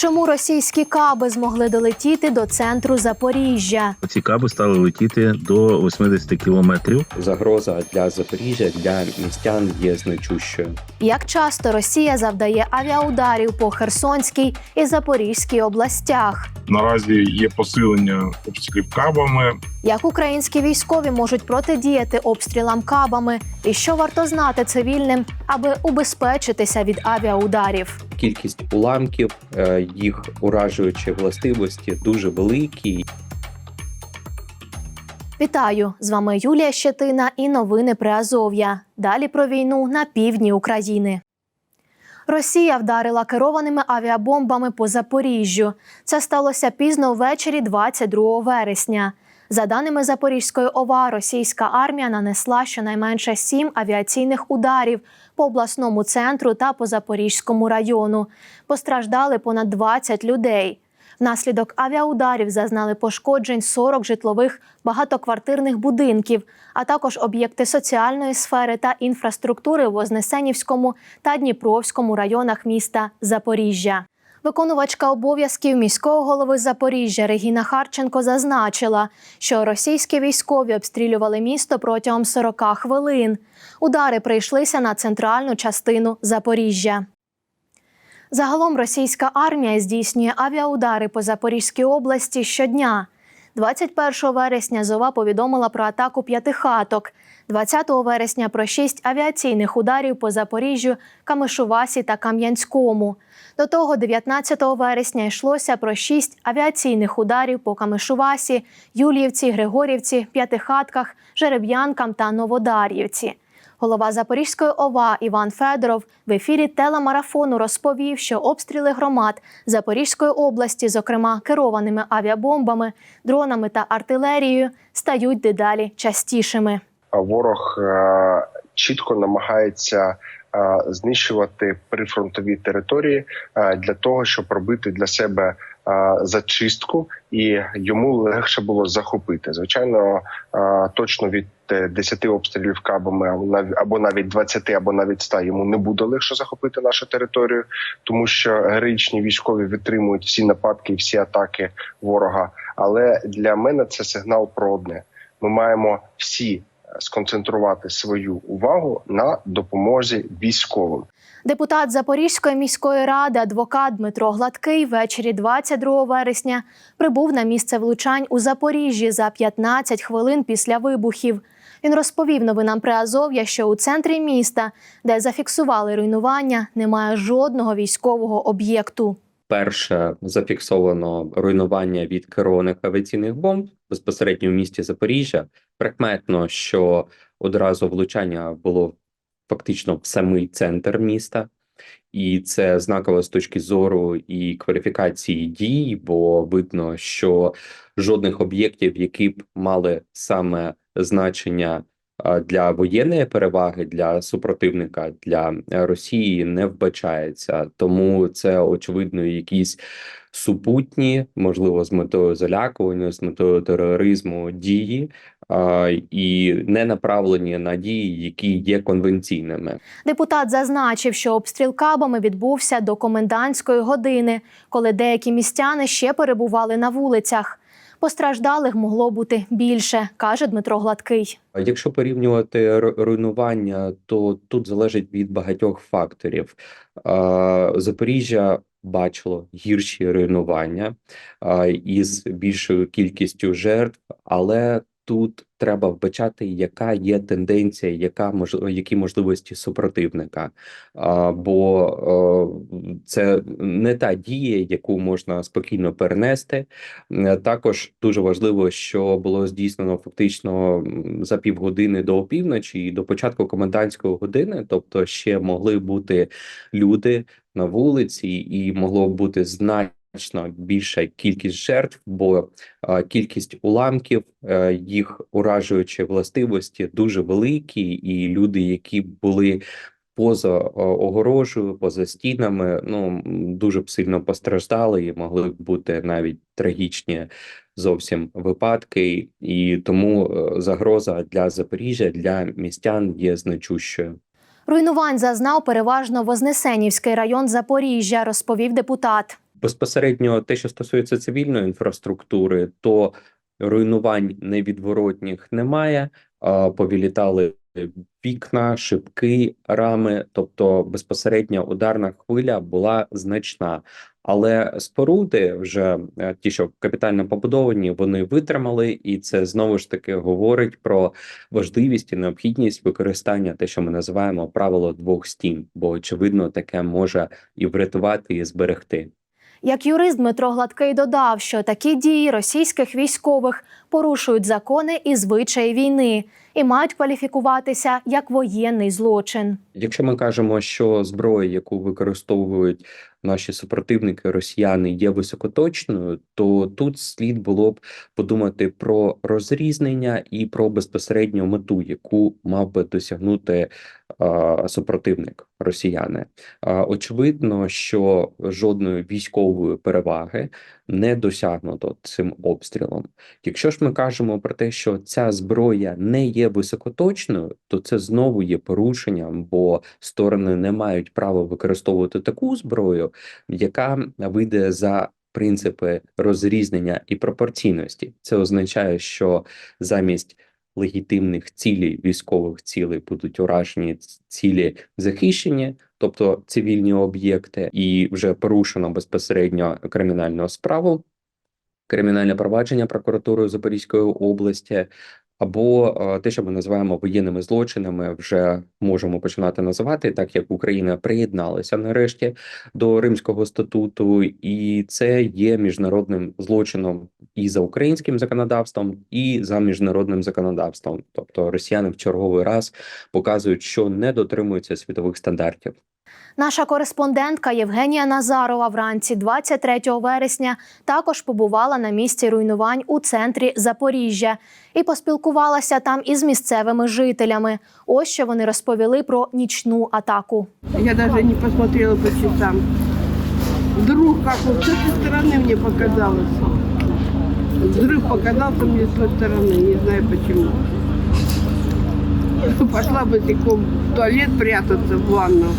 Чому російські каби змогли долетіти до центру Запоріжжя? Ці каби стали летіти до 80 кілометрів. Загроза для Запоріжжя для містян є значущою. Як часто Росія завдає авіаударів по Херсонській і Запорізькій областях? Наразі є посилення обстрілів кабами. Як українські військові можуть протидіяти обстрілам кабами, і що варто знати цивільним, аби убезпечитися від авіаударів? Кількість уламків, е, їх уражуючі властивості дуже великі. Вітаю! З вами Юлія Щетина і новини Приазов'я. Далі про війну на півдні України. Росія вдарила керованими авіабомбами по Запоріжжю. Це сталося пізно ввечері 22 вересня. За даними Запорізької ОВА, російська армія нанесла щонайменше сім авіаційних ударів по обласному центру та по Запорізькому району. Постраждали понад 20 людей. Внаслідок авіаударів зазнали пошкоджень 40 житлових багатоквартирних будинків, а також об'єкти соціальної сфери та інфраструктури в Вознесенівському та Дніпровському районах міста Запоріжжя. Виконувачка обов'язків міського голови Запоріжжя Регіна Харченко зазначила, що російські військові обстрілювали місто протягом 40 хвилин. Удари прийшлися на центральну частину Запоріжжя. Загалом російська армія здійснює авіаудари по Запорізькій області щодня. 21 вересня Зова повідомила про атаку п'ятихаток. 20 вересня про шість авіаційних ударів по Запоріжжю, Камишувасі та Кам'янському. До того 19 вересня йшлося про шість авіаційних ударів по Камишувасі, Юліївці, Григорівці, П'ятихатках, Жереб'янкам та Новодар'ївці. Голова Запорізької ОВА Іван Федоров в ефірі телемарафону розповів, що обстріли громад Запорізької області, зокрема керованими авіабомбами, дронами та артилерією, стають дедалі частішими. Ворог е, чітко намагається е, знищувати прифронтові території е, для того, щоб робити для себе зачистку, і йому легше було захопити. Звичайно, точно від 10 обстрілів кабами або нав- або навіть 20, або навіть 100 йому не буде легше захопити нашу територію, тому що героїчні військові витримують всі нападки, і всі атаки ворога. Але для мене це сигнал про одне: ми маємо всі сконцентрувати свою увагу на допомозі військовим. Депутат Запорізької міської ради, адвокат Дмитро Гладкий, ввечері 22 вересня прибув на місце влучань у Запоріжжі за 15 хвилин після вибухів. Він розповів новинам Приазов'я, що у центрі міста, де зафіксували руйнування, немає жодного військового об'єкту. Перше зафіксовано руйнування від керованих авіаційних бомб безпосередньо в місті Запоріжжя. Прикметно, що одразу влучання було фактично в самий центр міста, і це знаково з точки зору і кваліфікації дій, бо видно, що жодних об'єктів, які б мали саме значення для воєнної переваги для супротивника для е, Росії не вбачається, тому це очевидно якісь супутні, можливо, з метою залякування, з метою тероризму дії, і не направлені на дії, які є конвенційними. Депутат зазначив, що обстріл кабами відбувся до комендантської години, коли деякі містяни ще перебували на вулицях. Постраждалих могло бути більше, каже Дмитро Гладкий. Якщо порівнювати руйнування, то тут залежить від багатьох факторів. Запоріжжя бачило гірші руйнування із більшою кількістю жертв, але тут треба вбачати, яка є тенденція, яка мож, які можливості супротивника. А, бо е, це не та дія, яку можна спокійно перенести. Е, Також дуже важливо, що було здійснено фактично за півгодини до опівночі і до початку комендантської години, тобто ще могли бути люди на вулиці, і могло бути значно більша кількість жертв, бо кількість уламків, е, їх уражуючі властивості дуже великі, і люди, які були поза огорожею, поза стінами, ну дуже б сильно постраждали і могли б бути навіть трагічні зовсім випадки, і тому е, загроза для Запоріжжя для містян є значущою. Руйнувань зазнав переважно Вознесенівський район Запоріжжя, розповів депутат. Безпосередньо те, що стосується цивільної інфраструктури, то руйнувань невідворотніх немає. Повілітали вікна, шибки, рами, тобто безпосередньо ударна хвиля була значна. Але споруди, вже е, ті, що капітально побудовані, вони витримали, і це знову ж таки говорить про важливість і необхідність використання те, що ми називаємо правило двох стін, бо очевидно таке може і врятувати, і зберегти. Як юрист Дмитро Гладкий додав, що такі дії російських військових порушують закони і звичаї війни і мають кваліфікуватися як воєнний злочин. Якщо ми кажемо, що зброя, яку використовують наші супротивники, росіяни, є високоточною, то тут слід було б подумати про розрізнення і про безпосередню мету, яку мав би досягнути а, супротивник росіяни. А, очевидно, що жодної військової переваги не досягнуто цим обстрілом. Якщо ж ми кажемо про те, що ця зброя не є високоточною, то це знову є порушенням, бо сторони не мають права використовувати таку зброю, яка вийде за принципи розрізнення і пропорційності. Це означає, що замість легітимних цілей, військових цілей будуть уражені цілі захищені, тобто цивільні об'єкти, і вже порушено безпосередньо кримінальну справу, кримінальне провадження прокуратурою Запорізької області. Або е, те, що ми називаємо воєнними злочинами, вже можемо починати називати, так як Україна приєдналася нарешті до Римського статуту, і це є міжнародним злочином і за українським законодавством, і за міжнародним законодавством. Тобто росіяни в черговий раз показують, що не дотримуються світових стандартів. Наша кореспондентка Євгенія Назарова вранці 23 вересня також побувала на місці руйнувань у центрі Запоріжжя і поспілкувалася там із місцевими жителями. Ось що вони розповіли про нічну атаку. Я даже не посмотрела по часам. Вдруг, как вот с этой стороны мне показалось. Взрыв показался мне с той стороны, не знаю почему. Пошла босиком в туалет прятаться в ванну.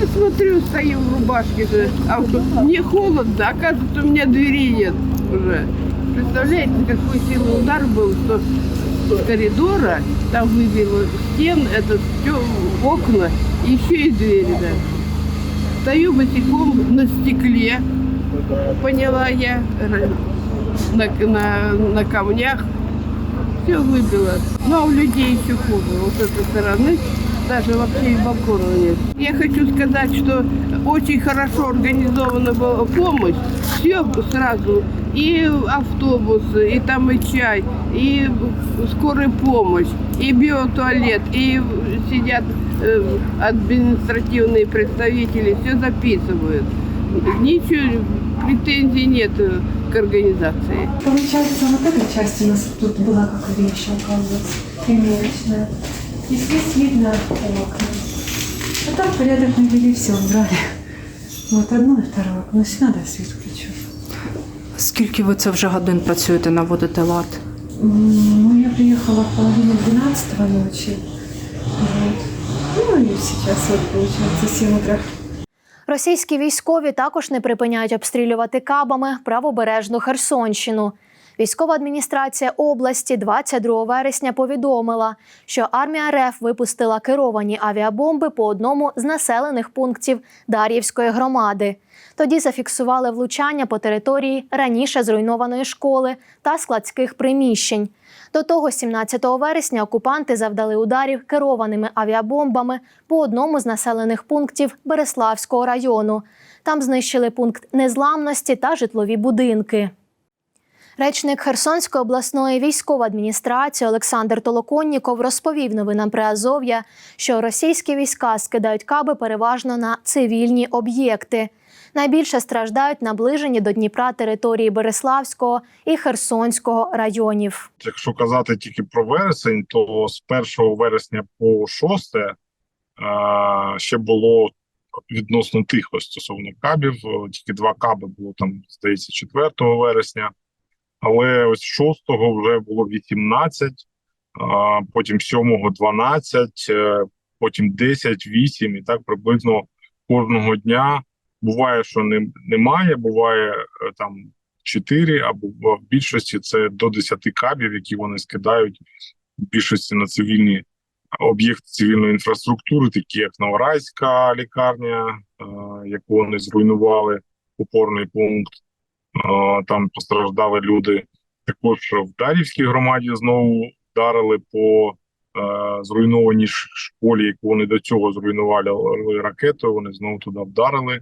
Я смотрю, стою в рубашке же. А мне холодно, оказывается, у меня двери нет уже. Представляете, какой силы удар был, что с коридора там выбило стен, это всё, окна, еще и двери даже. Стою босиком на стекле, поняла я, на, на, на камнях. Все выбило. А у людей еще хуже. Вот с этой стороны даже вообще и балкона нет. Я хочу сказать, что очень хорошо организована была помощь. Все сразу. И автобусы, и там и чай, и скорая помощь, и биотуалет, и сидят э, административные представители, все записывают. Ничего, претензий нет э, к организации. Получается, вот эта часть у нас тут была как вещь, оказывается, примерочная. И здесь видно окна. А там порядок навели, все убрали. Вот одно и второе окно. Если надо, свет включу. Скільки ви це вже годин працюєте, наводите лад? Ну, я приехала в половине 12 ночи. Вот. Ну и сейчас вот получается 7 утра. Російські військові також не припиняють обстрілювати кабами правобережну Херсонщину. Військова адміністрація області 22 вересня повідомила, що армія РФ випустила керовані авіабомби по одному з населених пунктів Дар'ївської громади. Тоді зафіксували влучання по території раніше зруйнованої школи та складських приміщень. До того, 17 вересня, окупанти завдали ударів керованими авіабомбами по одному з населених пунктів Береславського району. Там знищили пункт незламності та житлові будинки. Речник Херсонської обласної військової адміністрації Олександр Толоконніков розповів новинам Приазов'я, що російські війська скидають каби переважно на цивільні об'єкти. Найбільше страждають наближені до Дніпра території Береславського і Херсонського районів. Якщо казати тільки про вересень, то з 1 вересня по 6 е, ще було відносно тихо стосовно кабів. Тільки два каби було там, здається, 4 вересня. Але ось 6 вже було 18, а, потім 7 12, е, потім 10, 8 і так приблизно кожного дня Буває, що не, немає, буває е, там 4, або в більшості це до 10 кабів, які вони скидають в більшості на цивільні об'єкти цивільної інфраструктури, такі як Новорайська лікарня, е, яку вони зруйнували, опорний пункт. Е, Там постраждали люди. Також в Дарівській громаді знову вдарили по е, зруйнованій школі, яку вони до цього зруйнували ракетою. Вони знову туди вдарили.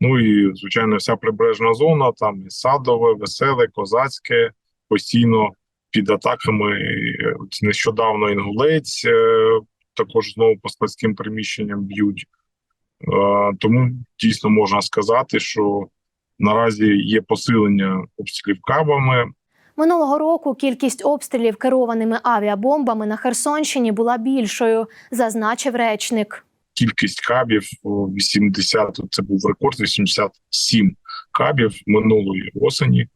Ну і звичайно, вся прибережна зона, там і Садове, Веселе, Козацьке постійно під атаками. Е, Нещодавно Інгулець е, також знову по складським приміщенням б'ють. Е, Тому дійсно можна сказати, що наразі є посилення обстрілів кабами. Минулого року кількість обстрілів керованими авіабомбами на Херсонщині була більшою, зазначив речник. Кількість кабів о, 80, це був рекорд 87 кабів минулої осені.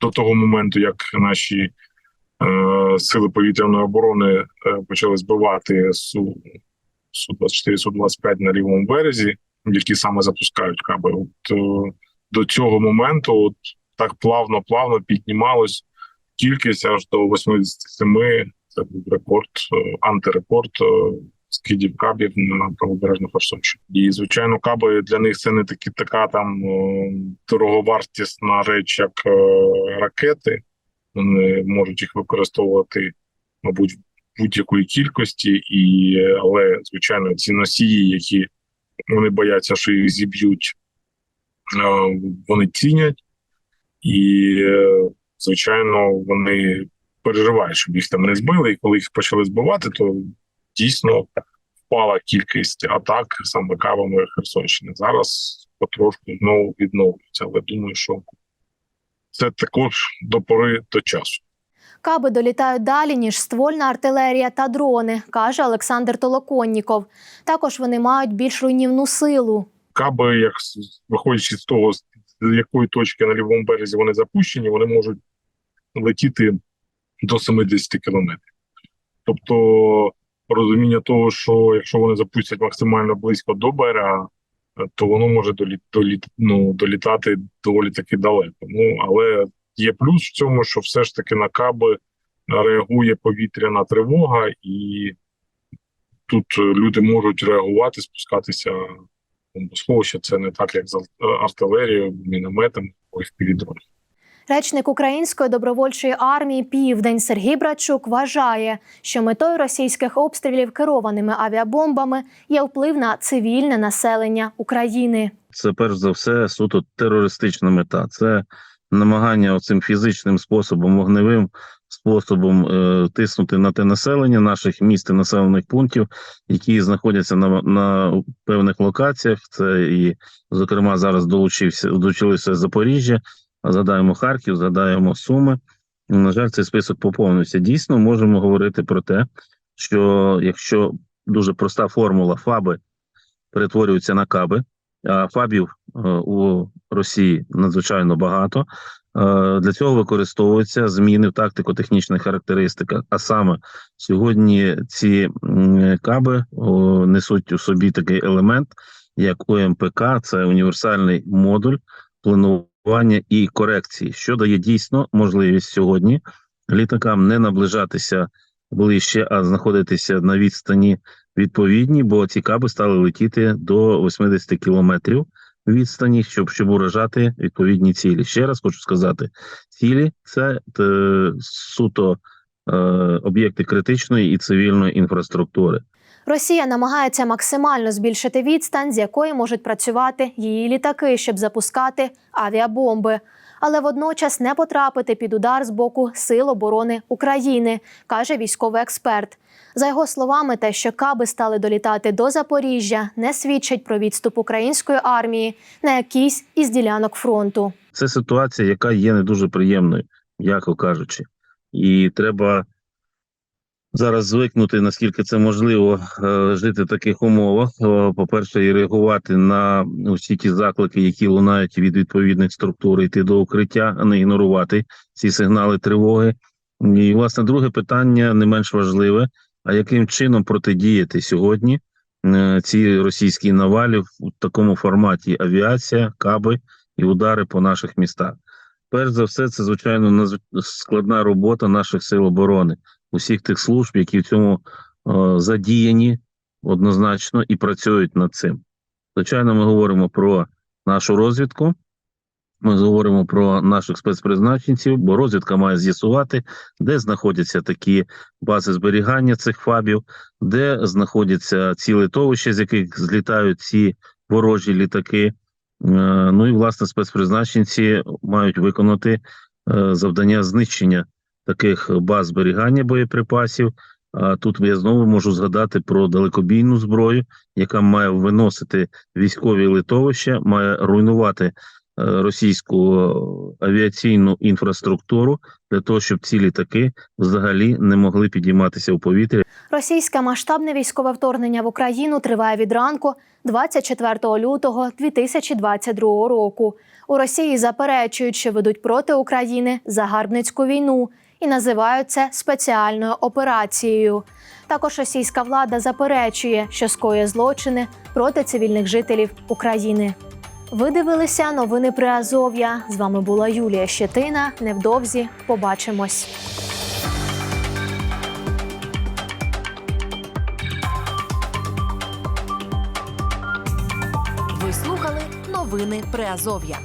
До того моменту, як наші е, сили повітряної оборони е, почали збивати су су 24 су 25 на лівому березі, які саме запускають каби. От е, до цього моменту, от так плавно, плавно піднімалось кількість аж до 87. Це був рекорд, е, антирекорд. е, скидів кабів на правобережну Херсонщину. І звичайно, каби для них це не такі така там е, дороговартісна реч, як ракети. Вони можуть їх використовувати, мабуть, в будь-якої кількості, і але звичайно, ці носії, які вони бояться, що їх зіб'ють, вони цінять, і е, звичайно, вони переживають, щоб їх там не збили. І коли їх почали збивати, то дійсно впала кількість атак саме кавами Херсонщини. Зараз потрошку знову відновлюється, але думаю, що це також до пори до часу. Каби долітають далі, ніж ствольна артилерія та дрони, каже Олександр Толоконніков. Також вони мають більш руйнівну силу. Каби, як виходячи з того, з якої точки на лівому березі вони запущені, вони можуть летіти до 70 кілометрів. Тобто розуміння того, що якщо вони запустять максимально близько до берега, то воно може доліт, доліт, ну, долітати доволі таки далеко. Ну але є плюс в цьому, що все ж таки на каби реагує повітряна тривога, і тут люди можуть реагувати, спускатися в бомбосховище. Це не так, як з ар- артилерією, мінометами або впівдронів. Речник Української добровольчої армії Південь Сергій Брачук вважає, що метою російських обстрілів керованими авіабомбами є вплив на цивільне населення України. Це перш за все суто терористична мета. Це намагання оцим фізичним способом, вогневим способом е, тиснути на те населення наших міст і населених пунктів, які знаходяться на, на певних локаціях. Це і, зокрема, зараз долучився долучилося Запоріжжя. Згадаємо Харків, згадаємо Суми. На жаль, цей список поповнився. Дійсно, можемо говорити про те, що якщо дуже проста формула ФАБи перетворюються на каби, а фабів е, у Росії надзвичайно багато. Е, Для цього використовуються зміни в тактико-технічних характеристиках. А саме сьогодні ці каби несуть у собі такий елемент, як ОМПК, це універсальний модуль планування і корекції, що дає дійсно можливість сьогодні літакам не наближатися ближче, а знаходитися на відстані відповідні, бо ці каби стали летіти до 80 кілометрів відстані, щоб щоб уражати відповідні цілі. Ще раз хочу сказати: цілі це е, суто е, об'єкти критичної і цивільної інфраструктури. Росія намагається максимально збільшити відстань, з якої можуть працювати її літаки, щоб запускати авіабомби, але водночас не потрапити під удар з боку Сил оборони України, каже військовий експерт. За його словами, те, що каби стали долітати до Запоріжжя, не свідчить про відступ української армії на якійсь із ділянок фронту. Це ситуація, яка є не дуже приємною, м'яко кажучи, і треба зараз звикнути, наскільки це можливо, е, жити в таких умовах. Е, По-перше, і реагувати на усі ті заклики, які лунають від відповідних структур, йти до укриття, а не ігнорувати ці сигнали тривоги. І власне друге питання не менш важливе: а яким чином протидіяти сьогодні е, ці російські навалі в такому форматі авіація, каби і удари по наших містах. Перш за все, це звичайно складна робота наших сил оборони, усіх тих служб, які в цьому е, задіяні однозначно і працюють над цим. Звичайно, ми говоримо про нашу розвідку. Ми говоримо про наших спецпризначенців, бо розвідка має з'ясувати, де знаходяться такі бази зберігання цих фабів, де знаходяться ці литовища, з яких злітають ці ворожі літаки. Е, Ну і власне спецпризначенці мають виконати е, завдання знищення таких баз зберігання боєприпасів. А тут я знову можу згадати про далекобійну зброю, яка має виносити військові литовища, має руйнувати російську е, авіаційну інфраструктуру для того, щоб ці літаки взагалі не могли підійматися у повітря. Російське масштабне військове вторгнення в Україну триває від ранку 24 лютого 2022 року. У Росії заперечують, що ведуть проти України загарбницьку війну і називають це спеціальною операцією. Також російська влада заперечує, що скоює злочини проти цивільних жителів України. Ви дивилися новини при Азов'я. З вами була Юлія Щетина. Невдовзі побачимось. Ви слухали новини Приазов'я.